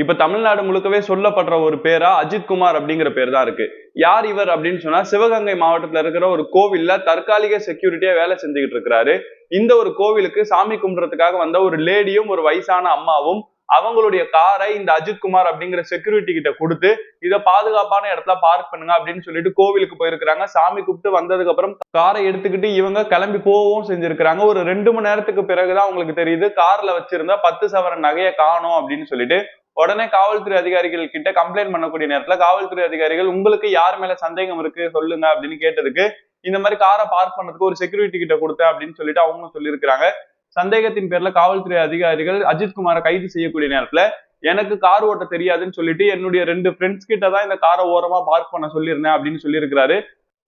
இப்ப தமிழ்நாடு முழுக்கவே சொல்லப்படுற ஒரு பேரா அஜித் குமார் அப்படிங்கிற பேர் தான் இருக்கு. யார் இவர் அப்படின்னு சொன்னா சிவகங்கை மாவட்டத்துல இருக்கிற ஒரு கோவில்ல தற்காலிக செக்யூரிட்டியா வேலை செஞ்சுக்கிட்டு இருக்கிறாரு. இந்த ஒரு கோவிலுக்கு சாமி கும்பிடுறதுக்காக வந்த ஒரு லேடியும் ஒரு வயசான அம்மாவும் அவங்களுடைய காரை இந்த அஜித் குமார் அப்படிங்கிற செக்யூரிட்டி கிட்ட கொடுத்து இதை பாதுகாப்பான இடத்துல பார்க் பண்ணுங்க அப்படின்னு சொல்லிட்டு கோவிலுக்கு போயிருக்கிறாங்க. சாமி கூப்பிட்டு வந்ததுக்கு அப்புறம் காரை எடுத்துக்கிட்டு இவங்க கிளம்பி போகவும் செஞ்சிருக்கிறாங்க. ஒரு ரெண்டு மணி நேரத்துக்கு பிறகுதான் அவங்களுக்கு தெரியுது கார்ல வச்சிருந்தா பத்து சவரன் நகையை காணோம் அப்படின்னு சொல்லிட்டு உடனே காவல்துறை அதிகாரிகள் கிட்ட கம்ப்ளைண்ட் பண்ணக்கூடிய நேரத்துல காவல்துறை அதிகாரிகள் உங்களுக்கு யார் மேல சந்தேகம் இருக்கு? சொல்லுங்க அப்படின்னு கேட்டதுக்கு இந்த மாதிரி காரை பார்க் பண்ணதுக்கு ஒரு செக்யூரிட்டி கிட்ட கொடுத்தேன் அப்படின்னு சொல்லிட்டு அவங்க சொல்லியிருக்கிறாங்க. சந்தேகத்தின் பேர்ல காவல்துறை அதிகாரிகள் அஜித் குமாரை கைது செய்யக்கூடிய நேரத்துல எனக்கு கார் ஓட்ட தெரியாதுன்னு சொல்லிட்டு என்னுடைய ரெண்டு ஃப்ரெண்ட்ஸ் கிட்ட தான் இந்த காரை ஓரமா பார்க் பண்ண சொல்லியிருந்தேன் அப்படின்னு சொல்லியிருக்கிறாரு.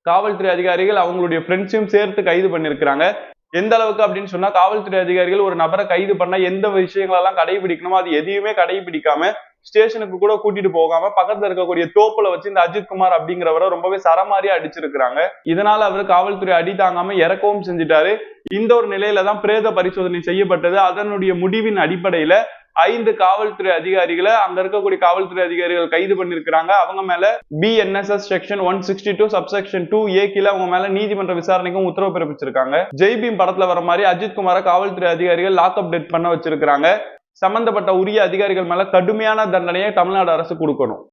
காவல்துறை அதிகாரிகள் அவங்களுடைய ஃப்ரெண்ட்ஸையும் சேர்த்து கைது பண்ணியிருக்கிறாங்க. எந்த அளவுக்கு அப்படின்னு சொன்னா காவல்துறை அதிகாரிகள் ஒரு நபரை கைது பண்ண எந்த விஷயங்களெல்லாம் கடைபிடிக்கணுமோ அது எதையுமே கடைபிடிக்காம ஸ்டேஷனுக்கு கூட கூட்டிட்டு போகாம பக்கத்துல இருக்கக்கூடிய தோப்புல வச்சு இந்த அஜித் குமார் அப்படிங்கிறவரை ரொம்பவே சரமாரியா அடிச்சிருக்கிறாங்க. இதனால அவர் காவல்துறை அடி தாங்காம இறக்கவும் செஞ்சுட்டாரு. இந்த ஒரு நிலையில தான் பிரேத பரிசோதனை செய்யப்பட்டது. அதனுடைய முடிவின் அடிப்படையில ஐந்து காவல்துறை அதிகாரிகளை அங்க இருக்கக்கூடிய காவல்துறை அதிகாரிகள் கைது பண்ணிருக்கிறாங்க. அவங்க மேல BNSS section one sixty two subsection two A கீழ அவங்க மேல நீதிமன்ற விசாரணைக்கும் உத்தரவு பிறப்பிச்சிருக்காங்க. ஜெய்பீம் படத்துல வர மாதிரி அஜித் குமார காவல்துறை அதிகாரிகள் லாக்அப் டெத் பண்ண வச்சிருக்காங்க சம்பந்தப்பட்ட உரிய அதிகாரிகள் மேல கடுமையான தண்டனையை தமிழ்நாடு அரசு கொடுக்கணும்.